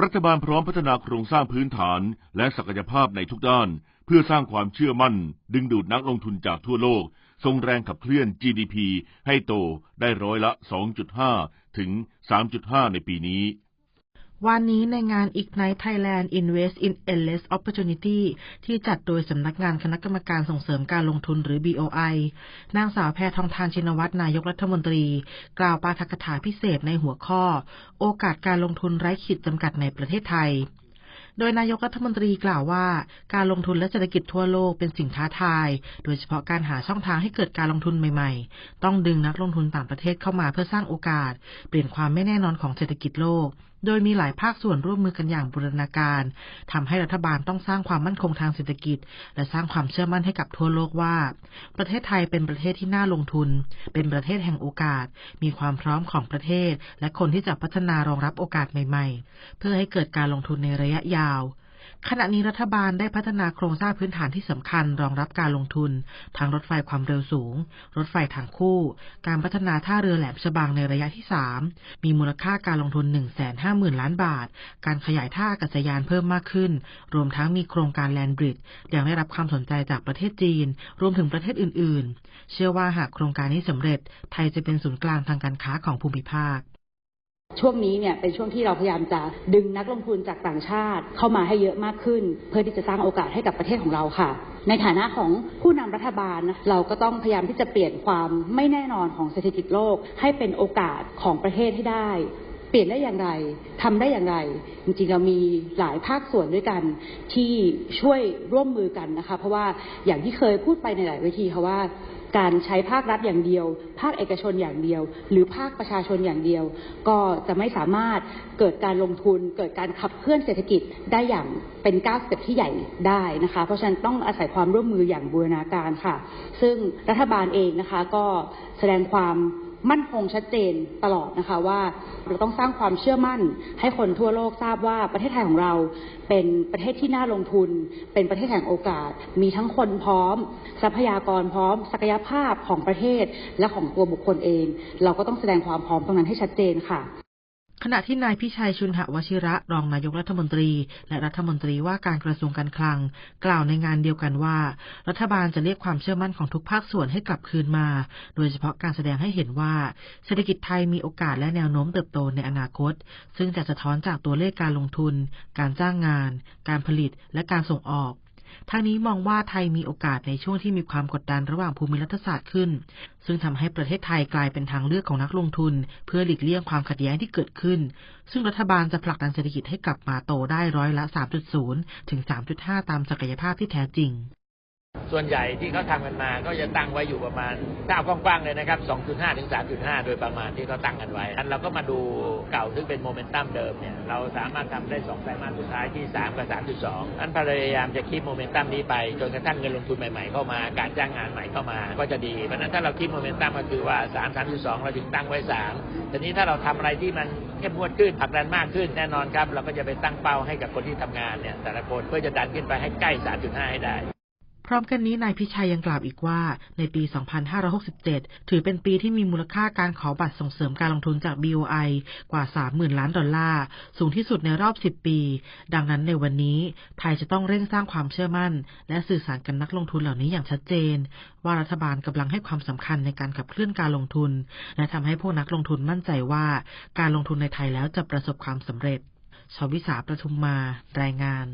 รัฐบาลพร้อมพัฒนาโครงสร้างพื้นฐานและศักยภาพในทุกด้าน เพื่อสร้างความเชื่อมั่น ดึงดูดนักลงทุนจากทั่วโลกส่งแรงขับเคลื่อน GDP ให้โตได้ร้อยละ 2.5 ถึง 3.5 ในปีนี้ วันนี้ในงาน Ignite Thailand Invest in Endless Opportunity ที่จัดโดยสำนักงานคณะกรรมการส่งเสริมการลงทุนหรือ BOI นางสาวแพทองทานชินวัตรนายกรัฐมนตรี กล่าวปาฐกถาพิเศษในหัวข้อ โอกาสการลงทุนไร้ขีดจำกัดในประเทศไทยโดยนายกรัฐมนตรีกล่าวว่า การลงทุนและเศรษฐกิจทั่วโลกเป็นสิ่งท้าทาย โดยเฉพาะการหาช่องทางให้เกิดการลงทุนใหม่ๆ ต้องดึงนักลงทุนต่างประเทศเข้ามาเพื่อสร้างโอกาส เปลี่ยนความไม่แน่นอนของเศรษฐกิจโลก โดยมีหลายภาคส่วนร่วมมือกันอย่างบูรณาการทำให้รัฐบาลต้องสร้างความมั่นคงทางเศรษฐกิจ และสร้างความเชื่อมั่นให้กับทั่วโลกว่า ประเทศไทยเป็นประเทศที่น่าลงทุน เป็นประเทศแห่งโอกาส มีความพร้อมของประเทศ และคนที่จะพัฒนารองรับโอกาสใหม่ ๆ เพื่อให้เกิดการลงทุนในระยะยาว ขณะนี้รัฐบาลได้พัฒนาโครงสร้างพื้นฐานที่สำคัญรองรับการลงทุน ทั้งรถไฟความเร็วสูง รถไฟทางคู่ การพัฒนาท่าเรือแหลมฉบังในระยะที่ 3 มีมูลค่าการลงทุน 150,000 ล้านบาท การขยายท่าอากาศยานเพิ่มมากขึ้น รวมทั้งมีโครงการแลนบริดจ์ยังได้รับความสนใจจากประเทศจีน รวมถึงประเทศอื่น ๆ เชื่อว่าหากโครงการนี้สำเร็จ ไทยจะเป็นศูนย์กลางทางการค้าของภูมิภาค ช่วงนี้เนี่ยเป็นช่วงที่เราพยายามจะดึงนักลงทุนจากต่างชาติเข้ามาให้เยอะมากขึ้น เพื่อที่จะสร้างโอกาสให้กับประเทศของเราค่ะ ในฐานะของผู้นำรัฐบาลนะเราก็ต้องพยายามที่จะเปลี่ยนความไม่แน่นอนของเศรษฐกิจโลก ให้เป็นโอกาสของประเทศให้ได้ เปลี่ยนได้อย่างไรทำได้อย่างไร จริงๆเรามีหลายภาคส่วนด้วยกันที่ช่วยร่วมมือกันนะคะ เพราะว่าอย่างที่เคยพูดไปในหลายเวทีค่ะว่า การใช้ภาครัฐอย่างเดียว ภาคเอกชนอย่างเดียว หรือภาคประชาชนอย่างเดียว ก็จะไม่สามารถเกิดการลงทุน เกิดการขับเคลื่อนเศรษฐกิจได้อย่างเป็นก้าวสเต็ปที่ใหญ่ได้นะคะ เพราะฉะนั้นต้องอาศัยความร่วมมืออย่างบูรณาการค่ะ ซึ่งรัฐบาลเองนะคะก็แสดงความ มั่นคงชัดเจนตลอดนะคะว่าเราต้องสร้างความเชื่อมั่น ให้คนทั่วโลกทราบว่าประเทศไทยของเราเป็นประเทศที่น่าลงทุน เป็นประเทศแห่งโอกาส มีทั้งคนพร้อม ทรัพยากรพร้อม ศักยภาพของประเทศและของตัวบุคคลเอง เราก็ต้องแสดงความพร้อมตรงนั้นให้ชัดเจนค่ะ ขณะที่นายพิชัยชุนหวชิระรองนายกรัฐมนตรี และรัฐมนตรีว่าการกระทรวงการคลัง กล่าวในงานเดียวกันว่า รัฐบาลจะเรียกความเชื่อมั่นของทุกภาคส่วนให้กลับคืนมา โดยเฉพาะการแสดงให้เห็นว่า เศรษฐกิจไทยมีโอกาสและแนวโน้มเติบโตในอนาคต ซึ่งจะสะท้อนจากตัวเลขการลงทุน การจ้างงาน การผลิตและการส่งออก ทางนี้มองว่าไทยมีโอกาสในช่วงที่มีความกดดันระหว่างภูมิรัฐศาสตร์ขึ้น ซึ่งทำให้ประเทศไทยกลายเป็นทางเลือกของนักลงทุน เพื่อหลีกเลี่ยงความขัดแย้งที่เกิดขึ้น ซึ่งรัฐบาลจะผลักดันเศรษฐกิจให้กลับมาโตได้ร้อยละ 3.0 ถึง 3.5 ตามศักยภาพที่แท้จริง ส่วนใหญ่ที่เขาทำกันมาก็จะตั้งไว้อยู่ประมาณถ้าเอากว้างๆเลยนะครับ 2.5 ถึง 3.5 โดยประมาณที่เขาตั้งกันไว้อันเราก็มาดูเก่าซึ่งเป็นโมเมนตัมเดิมเนี่ยเราสามารถทำได้2ไตรมาสสุดท้ายที่ 3 กับ 3.2 อันพยายามจะคีบโมเมนตัมนี้ไปจนกระทั่งเงินลงทุนใหม่ๆเข้ามา การจ้างงานใหม่เข้ามา ก็จะดีเพราะนั้นถ้าเราคีบโมเมนตัมก็คือว่า 3 3.2 เราถึงตั้งไว้ 3 ทีนี้ถ้าเราทำอะไรที่มันเข้มงวดขึ้นผลักดันมากขึ้นแน่นอนครับ เราก็จะไปตั้งเป้าให้กับคนที่ทำงานเนี่ยแต่ละคนเพื่อจะดันขึ้นไปให้ใกล้ 3.5 ให้ได้ พร้อมกันนี้นายพิชัยยังกล่าวอีกว่า ในปี 2567 ถือเป็นปีที่มีมูลค่าการขอบัตรส่งเสริมการลงทุนจาก BOI กว่า 30,000 ล้านดอลลาร์ สูงที่สุดในรอบ 10 ปี ดังนั้นในวันนี้ ไทยจะต้องเร่งสร้างความเชื่อมั่น และสื่อสารกับนักลงทุนเหล่านี้อย่างชัดเจน ว่ารัฐบาลกำลังให้ความสำคัญในการขับเคลื่อนการลงทุน และทำให้พวกนักลงทุนมั่นใจว่าการลงทุนในไทยแล้วจะประสบความสำเร็จชวิสาประทุมมารายงาน